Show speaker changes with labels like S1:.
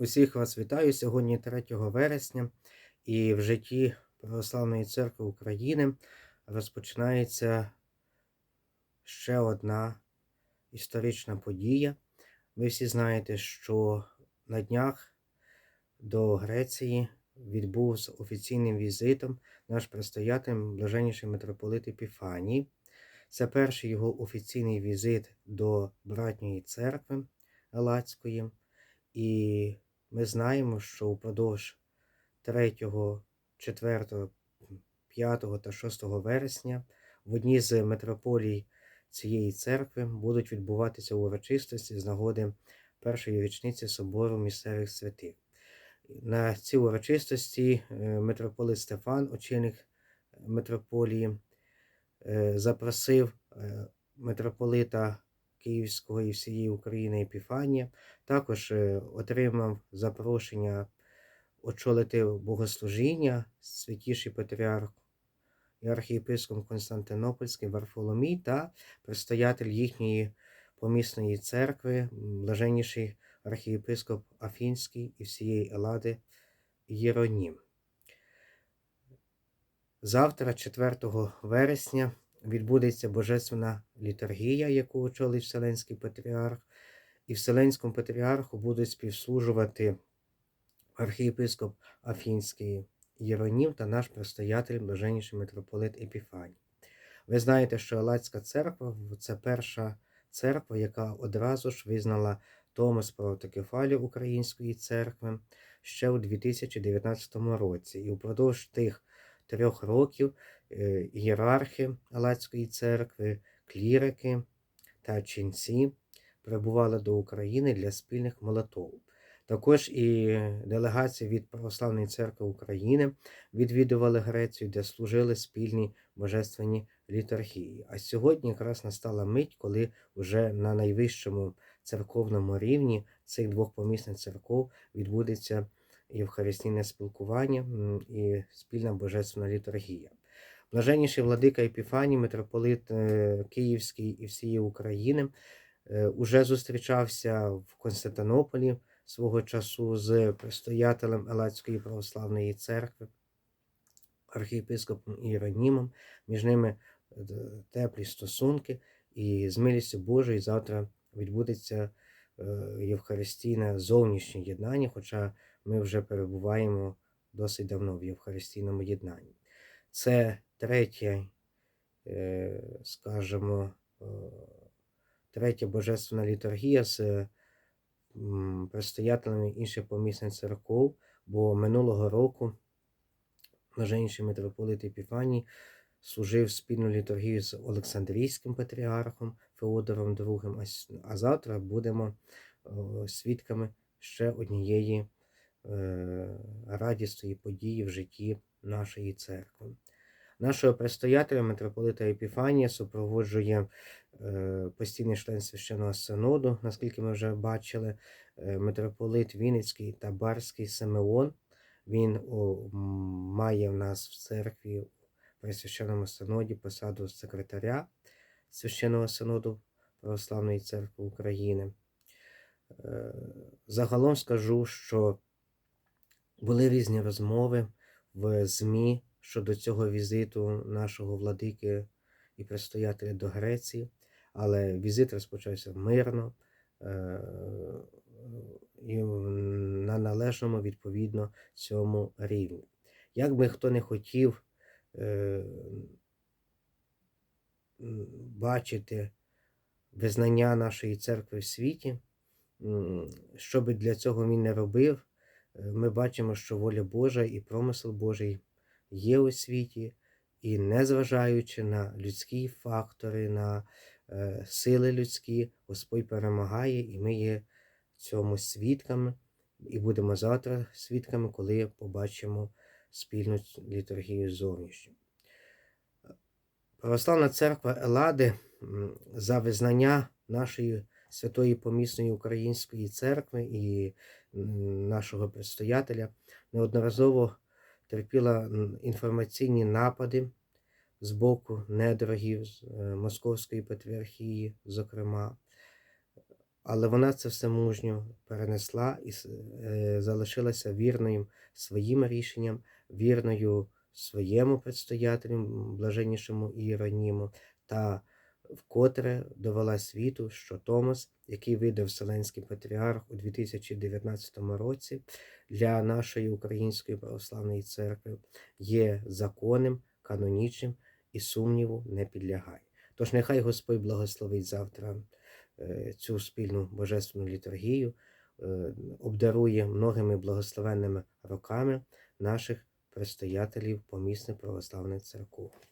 S1: Усіх вас вітаю сьогодні 3 вересня, і в житті Православної церкви України розпочинається ще одна історична подія. Ви всі знаєте, що на днях до Греції відбув з офіційним візитом наш предстоятель блаженніший митрополит Епіфаній. Це перший його офіційний візит до братньої церкви Галацької. І ми знаємо, що упродовж 3, 4, 5 та 6 вересня в одній з метрополій цієї церкви будуть відбуватися урочистості з нагоди першої річниці собору місцевих святих. На ці урочистості е, митрополит Стефан, очільник митрополії, е, запросив е, митрополита Київського і всієї України Епіфанія. Також е, отримав запрошення очолити богослужіння святіший патріарх і архієпископ Константинопольський Варфоломій та предстоятель їхньої помісної церкви, блаженніший архієпископ Афінський і всієї Елади Єронім. Завтра, 4 вересня, відбудеться Божественна літургія, яку очолить Вселенський патріарх, і Вселенському патріарху будуть співслужувати архієпископ Афінський Єронім та наш предстоятель, блаженніший митрополит Епіфаній. Ви знаєте, що Алацька церква це перша церква, яка одразу ж визнала Томас про автокефалію Української церкви ще у 2019 році. І впродовж тих трьох років ієрархи Галацької церкви, клірики та ченці прибували до України для спільних молитов. Також і делегації від Православної церкви України відвідували Грецію, де служили спільні божественні літургії. А сьогодні якраз настала мить, коли вже на найвищому церковному рівні цих двох помісних церков відбудеться євхаристійне спілкування і спільна божественна літургія. Блаженніший владика Епіфаній, митрополит е, Київський і всієї України, е, уже зустрічався в Константинополі свого часу з предстоятелем Елацької православної церкви, архієпископом Іронімом. Між ними е, теплі стосунки, і з милістю Божою завтра відбудеться Євхаристійне зовнішнє єднання, хоча ми вже перебуваємо досить давно в Євхаристійному єднанні. Це третя, е, скажімо, е, третя божественна літургія з предстоятелями інших помісних церков, бо минулого року блаженніший митрополит Епіфаній служив спільну літургію з Олександрійським патріархом Феодором II, а завтра будемо свідками ще однієї е, радісної події в житті нашої церкви. Нашого предстоятеля митрополита Епіфанія супроводжує е, постійний член священного синоду, наскільки ми вже бачили, е, митрополит Вінницький та Барський Симеон. Він має в нас в церкві при священному синоді посаду секретаря священного синоду Православної церкви України. Е, загалом скажу, що були різні розмови в ЗМІ щодо цього візиту нашого владики і предстоятеля до Греції, але візит розпочався мирно е, і на належному відповідно цьому рівні. Як би хто не хотів е, бачити визнання нашої церкви в світі, що би для цього він не робив, е, ми бачимо, що воля Божа і промисел Божий є у світі, і незважаючи на людські фактори, на е, сили людські, Господь перемагає, і ми є цьому свідками, і будемо завтра свідками, коли побачимо спільну літургію зовнішню. Православна церква Елади за визнання нашої святої помісної української церкви і нашого предстоятеля неодноразово терпіла інформаційні напади з боку недорогів з е, Московської патріархії, зокрема. Але вона це все мужньо перенесла і е, залишилася вірною своїм рішенням, вірною своєму предстоятелю, блаженнішому Іероніму, та вкотре довела світу, що Томас, який видав Вселенський патріарх у 2019 році для нашої Української православної церкви, є законним, канонічним і сумніву не підлягає. Тож нехай Господь благословить завтра е, цю спільну божественну літургію, е, обдарує многими благословенними роками наших предстоятелів помісних православних церков.